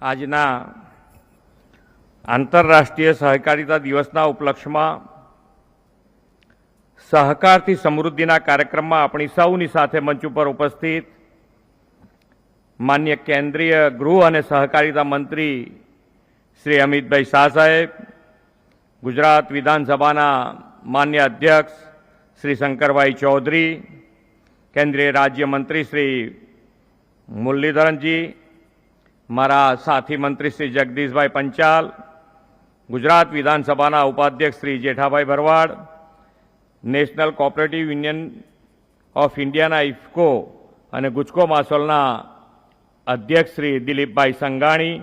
આજના આંતરરાષ્ટ્રીય સહકારિતા દિવસના ઉપલક્ષમાં સહકારથી સમૃદ્ધિના કાર્યક્રમમાં આપણી સૌની સાથે મંચ ઉપર ઉપસ્થિત માન્ય કેન્દ્રીય ગૃહ અને સહકારિતા મંત્રી શ્રી અમિતભાઈ શાહ સાહેબ, ગુજરાત વિધાનસભાના માન્ય અધ્યક્ષ શ્રી શંકરભાઈ ચૌધરી, કેન્દ્રીય રાજ્યમંત્રી શ્રી મુરલીધરનજી મારા સાથી મંત્રી શ્રી જગદીશભાઈ પંચાલ, ગુજરાત વિધાનસભાના ઉપાધ્યક્ષ Shri Jethabhai Bharwad, national cooperative union of ઇન્ડિયાના ઇફકો અને ગુજકો માસોલના અધ્યક્ષ શ્રી દિલીપભાઈ સંઘાણી,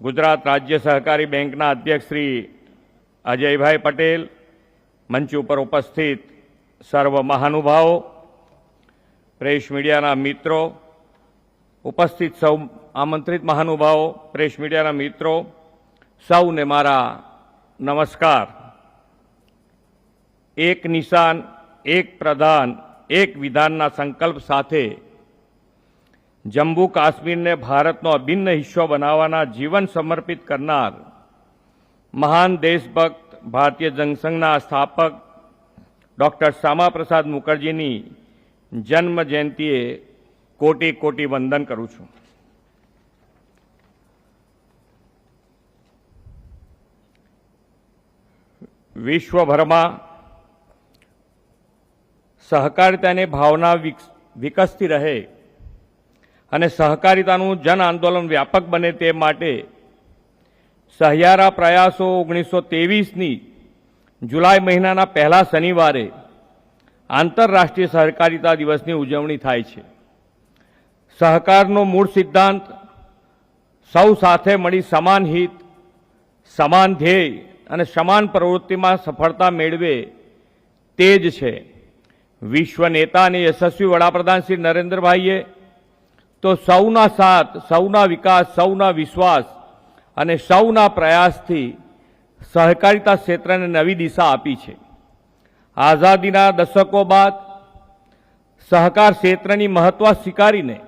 ગુજરાત રાજ્ય સહકારી બેંકના અધ્યક્ષ શ્રી અજયભાઈ પટેલ, મંચ ઉપર ઉપસ્થિત સર્વ મહાનુભાવો, પ્રેસ મીડિયાના મિત્રો ઉપસ્થિત સૌ આમંત્રિત મહાનુભાવો, પ્રેસ મીડિયાના મિત્રો, સૌને મારા નમસ્કાર. એક નિશાન, એક પ્રધાન, એક વિધાનના સંકલ્પ સાથે જમ્મુ કાશ્મીરને ભારતનો અભિન્ન હિસ્સો બનાવવાના જીવન સમર્પિત કરનાર મહાન દેશભક્ત, ભારતીય જનસંઘના સ્થાપક ડૉક્ટર શ્યામાપ્રસાદ મુખર્જીની જન્મ જયંતિએ કોટી કોટી વંદન કરું છું. વિશ્વભરમાં સહકારિતાની ભાવના વિકસતી રહે અને સહકારિતાનું જન આંદોલન વ્યાપક બને તે માટે સહિયારા પ્રયાસો ઓગણીસો ત્રેવીસની જુલાઈ મહિનાના પહેલા શનિવારે આંતરરાષ્ટ્રીય સહકારિતા દિવસની ઉજવણી થાય છે. સહકારનો મૂળ સિદ્ધાંત, સૌ સાથે મળી સમાન હિત, સમાન ધ્યેય અને સમાન પ્રવૃત્તિમાં સફળતા મેળવે તે જ છે. વિશ્વ નેતા અને યશસ્વી વડાપ્રધાન શ્રી નરેન્દ્રભાઈએ તો સૌના સાથ, સૌના વિકાસ, સૌના વિશ્વાસ અને સૌના પ્રયાસથી સહકારિતા ક્ષેત્રને નવી દિશા આપી છે. આઝાદીના દશકો બાદ સહકાર ક્ષેત્રની મહત્વ સ્વીકારીને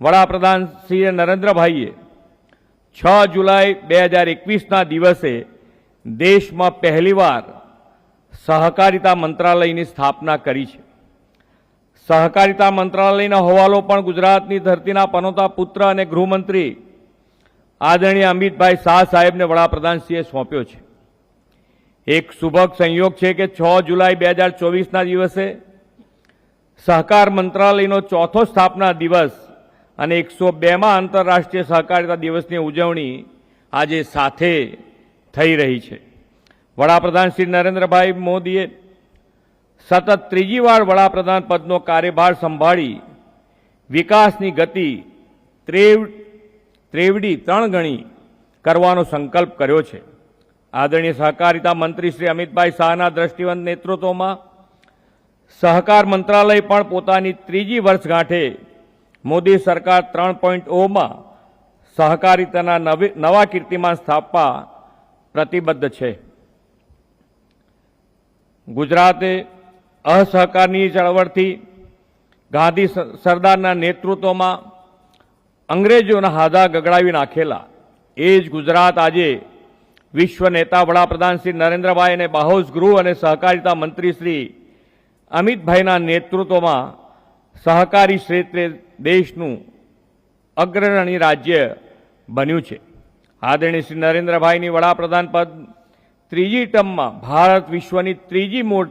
વડાપ્રધાન શ્રી નરેન્દ્રભાઈએ છ જુલાઈ બે હજાર એકવીસના દિવસે દેશમાં પહેલીવાર સહકારિતા મંત્રાલયની સ્થાપના કરી છે. સહકારિતા મંત્રાલયનો હવાલો પણ ગુજરાતની ધરતીના પનોતા પુત્ર અને ગૃહમંત્રી આદરણીય અમિતભાઈ શાહ સાહેબને વડાપ્રધાનશ્રીએ સોંપ્યો છે. એક શુભક સંયોગ છે કે છ જુલાઈ બે હજાર ચોવીસના દિવસે સહકાર મંત્રાલયનો ચોથો સ્થાપના દિવસ અને એકસો બેમાં આંતરરાષ્ટ્રીય સહકારિતા દિવસની ઉજવણી આજે સાથે થઈ રહી છે. વડાપ્રધાન શ્રી નરેન્દ્રભાઈ મોદીએ સતત ત્રીજી વાર વડાપ્રધાન પદનો કાર્યભાર સંભાળી વિકાસની ગતિ ત્રેવ, ત્રેવડી ત્રણ ગણી કરવાનો સંકલ્પ કર્યો છે. આદરણીય સહકારિતા મંત્રી શ્રી અમિતભાઈ શાહના દ્રષ્ટિવંત નેતૃત્વમાં સહકાર મંત્રાલય પણ પોતાની ત્રીજી વર્ષગાંઠે મોદી સરકાર ત્રણ પોઈન્ટ ઓમાં સહકારિતાના નવી, નવા કીર્તિમાન સ્થાપવા પ્રતિબદ્ધ છે. ગુજરાતે અસહકારની ચળવળથી ગાંધી સરદારના નેતૃત્વમાં અંગ્રેજોના હાદા ગગડાવી નાખેલા. એ જ ગુજરાત આજે વિશ્વ નેતા વડાપ્રધાન શ્રી નરેન્દ્રભાઈ અને બાહોસ ગૃહ અને સહકારિતા મંત્રી શ્રી અમિતભાઈના નેતૃત્વમાં સહકારી ક્ષેત્રે દેશનું અગ્રણી રાજ્ય બન્યું છે. આદરણીય શ્રી નરેન્દ્રભાઈની વડાપ્રધાન પદ ત્રીજી ટર્મમાં ભારત વિશ્વની ત્રીજી મોટ